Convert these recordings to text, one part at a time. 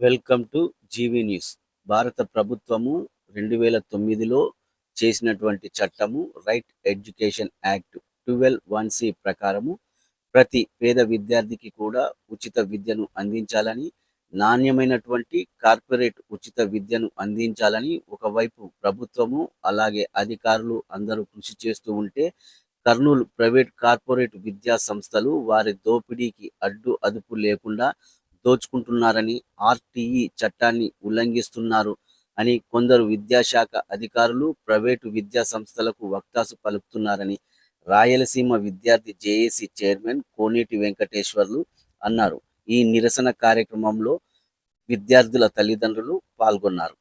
Welcome to GV news. భారత ప్రభుత్వము రెండు వేల తొమ్మిదిలో చేసినటువంటి చట్టము right education act twelve one C ప్రకారము ప్రతి పేద విద్యార్థికి కూడా ఉచిత విద్యను అందించాలని నాణ్యమైనటువంటి కార్పొరేట్ ఉచిత విద్యను అందించాలని ఒకవైపు ప్రభుత్వము అలాగే అధికారులు అందరూ కృషి చేస్తూ ఉంటే కర్నూలు ప్రైవేట్ కార్పొరేట్ విద్యా సంస్థలు వారి దోపిడీకి అడ్డు అదుపు లేకుండా దోచుకుంటున్నారని ఆర్టీఈ చట్టాన్ని ఉల్లంఘిస్తున్నారు అని కొందరు విద్యాశాఖ అధికారులు ప్రైవేటు విద్యా సంస్థలకు వక్తాసు పలుకుతున్నారని రాయలసీమ విద్యార్థి జేఏసీ చైర్మన్ కోనేటి వెంకటేశ్వర్లు అన్నారు. ఈ నిరసన కార్యక్రమంలో విద్యార్థుల తల్లిదండ్రులు పాల్గొన్నారు.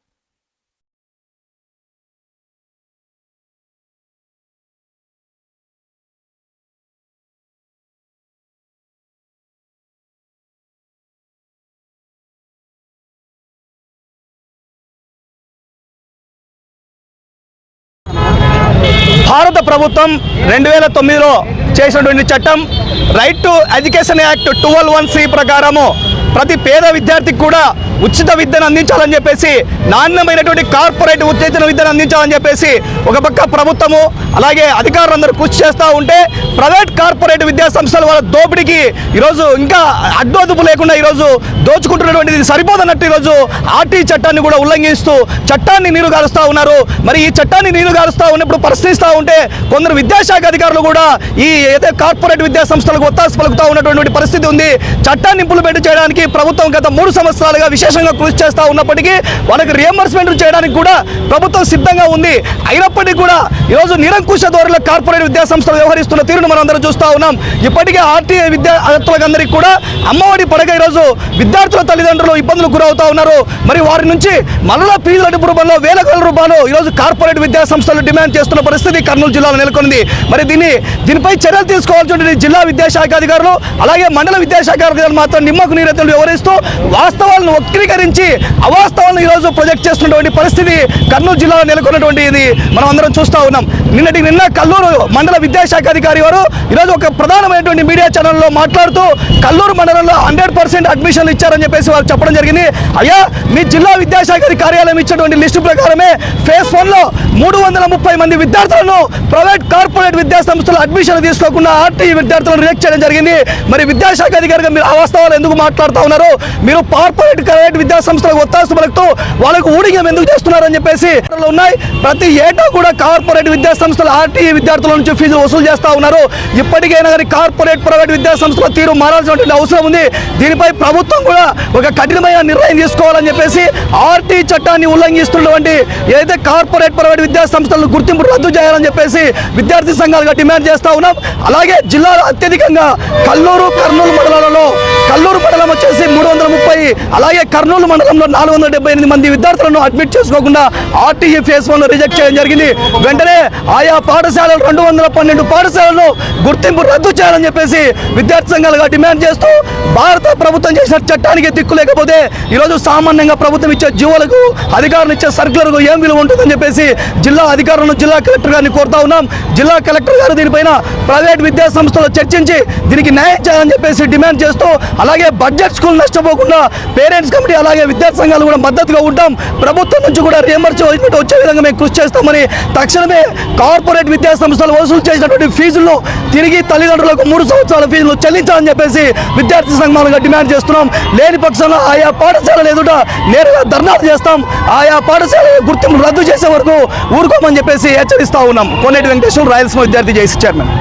భారత ప్రభుత్వం రెండు వేల తొమ్మిదిలో చేసినటువంటి చట్టం right to education act twelve one C ప్రకారము ప్రతి పేద విద్యార్థికి కూడా ఉచిత విద్యను అందించాలని చెప్పేసి నాణ్యమైనటువంటి కార్పొరేట్ ఉత్తేజన విద్యను అందించాలని చెప్పేసి ఒక పక్క ప్రభుత్వము అలాగే అధికారులందరూ కృషి చేస్తూ ఉంటే ప్రైవేట్ కార్పొరేట్ విద్యా సంస్థల వాళ్ళ దోపిడీకి ఈరోజు ఇంకా అడ్డోదుపు లేకుండా ఈరోజు దోచుకుంటున్నటువంటిది సరిపోదన్నట్టు ఈరోజు ఆర్టీ చట్టాన్ని కూడా ఉల్లంఘిస్తూ చట్టాన్ని నీరు గారుస్తూ ఉన్నారు. మరి ఈ చట్టాన్ని నీరు గారుస్తూ ఉన్నప్పుడు పరిశీలిస్తూ ఉంటే కొందరు విద్యాశాఖ అధికారులు కూడా ఈ ఏదైతే కార్పొరేట్ విద్యా సంస్థలకు ఒత్తాసు పలుకుతూ ఉన్నటువంటి పరిస్థితి ఉంది. చట్టాన్ని ఇంప్లిమెంట్ చేయడానికి ప్రభుత్వం గత మూడు సంవత్సరాలుగా విషయం విశేషంగా కృషి చేస్తూ ఉన్నప్పటికీ వాళ్ళకి రియంబర్స్మెంట్ చేయడానికి కూడా ప్రభుత్వం సిద్ధంగా ఉంది. అయినప్పటికీ కూడా ఈరోజు నిరంకుశ ధోరణిలో కార్పొరేట్ విద్యా సంస్థలు వ్యవహరిస్తున్న తీరును మనం అందరూ చూస్తూ ఉన్నాం. ఇప్పటికే ఆర్టీఐ విద్యార్థులందరికీ కూడా అమ్మఒడి పడక ఈరోజు విద్యార్థుల తల్లిదండ్రులు ఇబ్బందులు గురవుతా ఉన్నారు. మరి వారి నుంచి మరలా ఫీజుల రూపంలో వేల వేల రూపాయలు ఈరోజు కార్పొరేట్ విద్యా సంస్థలు డిమాండ్ చేస్తున్న పరిస్థితి కర్నూలు జిల్లాలో నెలకొంది. మరి దీన్ని దీనిపై చర్యలు తీసుకోవాల్సి జిల్లా విద్యాశాఖ అధికారులు అలాగే మండల విద్యాశాఖ అధికారులు మాత్రం నిమ్మకు నీరెత్తులు వివరిస్తూ వాస్తవాలను వక్రీకరించి అవాస్తవాలను ఈరోజు ప్రొజెక్ట్ చేస్తున్నటువంటి పరిస్థితి కర్నూలు జిల్లాలో నెలకొన్నటువంటి ఇది. మనం అందరం చూస్తూ ఉన్నాం. నిన్నటి నిన్న కల్లూరు మండల విద్యాశాఖ అధికారి వారు ఈరోజు ఒక ప్రధానమైనటువంటి మీడియా ఛానల్లో మాట్లాడుతూ కల్లూరు మండలంలో హండ్రెడ్ పర్సెంట్ అడ్మిషన్లు ఇచ్చారని చెప్పేసి వారు చెప్పడం జరిగింది. అయ్యా మీ జిల్లా విద్యాశాఖ కార్యాలయం ఇచ్చినటువంటి లిస్టు ప్రకారమే ఫేజ్ వన్లో మూడు వందల ముప్పై మంది విద్యార్థులను ప్రైవేట్ కార్పొరేట్ విద్యా సంస్థలు అడ్మిషన్ తీసుకోకుండా ఆర్టీ విద్యార్థులను రిజెక్ట్ చేయడం జరిగింది. మరి విద్యాశాఖ అధికారిగా మీరు అవాస్తవాలు ఎందుకు మాట్లాడుతూ ఉన్నారు? మీరు కార్పొరేట్ ప్రైవేట్ విద్యా సంస్థలకు ఒత్తాసు పలుకుతూ వాళ్ళకు ఊడిగం ఎందుకు చేస్తున్నారని చెప్పేసి ఉన్నాయి. ప్రతి ఏటా కూడా కార్పొరేట్ విద్యా సంస్థలు ఆర్టీఈ విద్యార్థుల నుంచి ఫీజు వసూలు చేస్తా ఉన్నారు. ఇప్పటికైనా కానీ కార్పొరేట్ ప్రైవేట్ విద్యా సంస్థల తీరు మారాల్సినటువంటి అవసరం ఉంది. దీనిపై ప్రభుత్వం కూడా ఒక కఠినమైన నిర్ణయం తీసుకోవాలని చెప్పేసి ఆర్టీ చట్టాన్ని ఉల్లంఘిస్తున్నటువంటి ఏదైతే కార్పొరేట్ ప్రైవేట్ విద్యా సంస్థలను గుర్తింపు రద్దు చేయాలని చెప్పేసి విద్యార్థి సంఘాలుగా డిమాండ్ చేస్తా ఉన్నాం. అలాగే జిల్లాలో అత్యధికంగా కల్లూరు కర్నూలు మండలాలలో కల్లూరు మండలం వచ్చేసి మూడు వందల ముప్పై అలాగే కర్నూలు మండలంలో నాలుగు వందల డెబ్బై ఎనిమిది మంది విద్యార్థులను అడ్మిట్ చేసుకోకుండా ఆర్టీఈ ఫేస్ వన్ రిజెక్ట్ చేయడం జరిగింది. వెంటనే ఆయా పాఠశాలలు రెండు వందల పన్నెండు పాఠశాలలను గుర్తింపు రద్దు చేయాలని చెప్పేసి విద్యార్థి సంఘాలుగా డిమాండ్ చేస్తూ భారత ప్రభుత్వం చేసిన చట్టానికి దిక్కు లేకపోతే ఈరోజు సామాన్యంగా ప్రభుత్వం ఇచ్చే జీవోలకు అధికారులు ఇచ్చే సర్కులకు ఏం విలువ ఉంటుందని చెప్పేసి జిల్లా అధికారులను జిల్లా కలెక్టర్ గారిని కోరుతా ఉన్నాం. జిల్లా కలెక్టర్ గారు దీనిపైన ప్రైవేట్ విద్యా సంస్థలు చర్చించి దీనికి న్యాయం చేయాలని చెప్పేసి డిమాండ్ చేస్తూ అలాగే బడ్జెట్ స్కూల్ నష్టపోకుండా పేరెంట్స్ కమిటీ అలాగే విద్యాసంఘాలు సంఘాలు కూడా మద్దతుగా ఉంటాం. ప్రభుత్వం నుంచి కూడా రియంబర్స్మెంట్ వచ్చే విధంగా మేము కృషి చేస్తామని తక్షణమే కార్పొరేట్ విద్యా సంస్థలు వసూలు చేసినటువంటి ఫీజులను తిరిగి తల్లిదండ్రులకు మూడు సంవత్సరాల ఫీజులు చెల్లించాలని చెప్పేసి విద్యార్థి సంఘాలుగా డిమాండ్ చేస్తున్నాం. లేని పక్షంలో ఆయా పాఠశాలలు ఎదుట నేరుగా ధర్నాలు చేస్తాం. ఆయా పాఠశాల గుర్తింపు రద్దు చేసే వరకు ఊరుకోమని చెప్పేసి హెచ్చరిస్తా ఉన్నాం. కోనేటి వెంకటేశ్వర రాయలసీమ విద్యార్థి చేసి చైర్మన్.